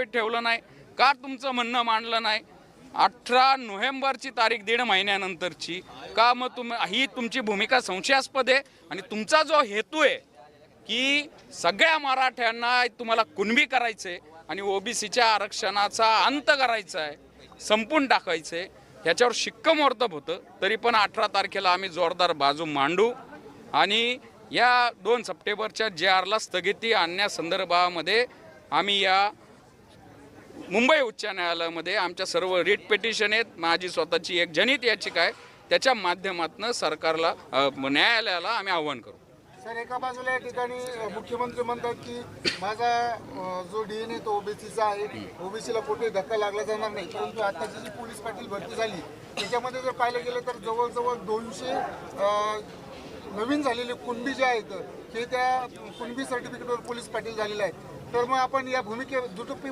Affidavit ठेवलं नाही का तुमचं म्हणणं मांडलं नाही? अठरा नोव्हेंबरची तारीख दीड महिन्यानंतरची का मग तुम ही तुमची भूमिका संशयास्पद आहे? आणि तुमचा जो हेतू आहे की सगळ्या मराठ्यांना तुम्हाला कुणबी करायचं आहे आणि ओबीसीच्या आरक्षणाचा अंत करायचा आहे संपून टाकायचं आहे ह्याच्यावर शिक्कमोर्तब होतं. तरी पण अठरा तारखेला आम्ही जोरदार बाजू मांडू आणि या दोन सप्टेंबरच्या जे आरला स्थगिती आणण्यासंदर्भामध्ये आम्ही या मुंबई उच्च न्यायालयामध्ये आमच्या सर्व रिट पिटिशन आहेत. माझी स्वतःची एक जनित याचिका आहे. त्याच्या माध्यमातून सरकारला न्यायालयाला आम्ही आव्हान करू. सर एका बाजूला या ठिकाणी मुख्यमंत्री म्हणतात की माझा अ, जो डीएनए तो ओबीसीचा आहे. ओबीसीला कुठे धक्का लागला जाणार नाही. परंतु आताची जी पोलीस पाटील भरती झाली त्याच्यामध्ये जर पाहिलं गेलं तर जवळजवळ दोनशे नवीन झालेले कुणबी जे आहेत हे त्या कुणबी सर्टिफिकेटवर पोलीस पाटील झालेले आहेत. तर मग आपण या भूमिके दुटप्पी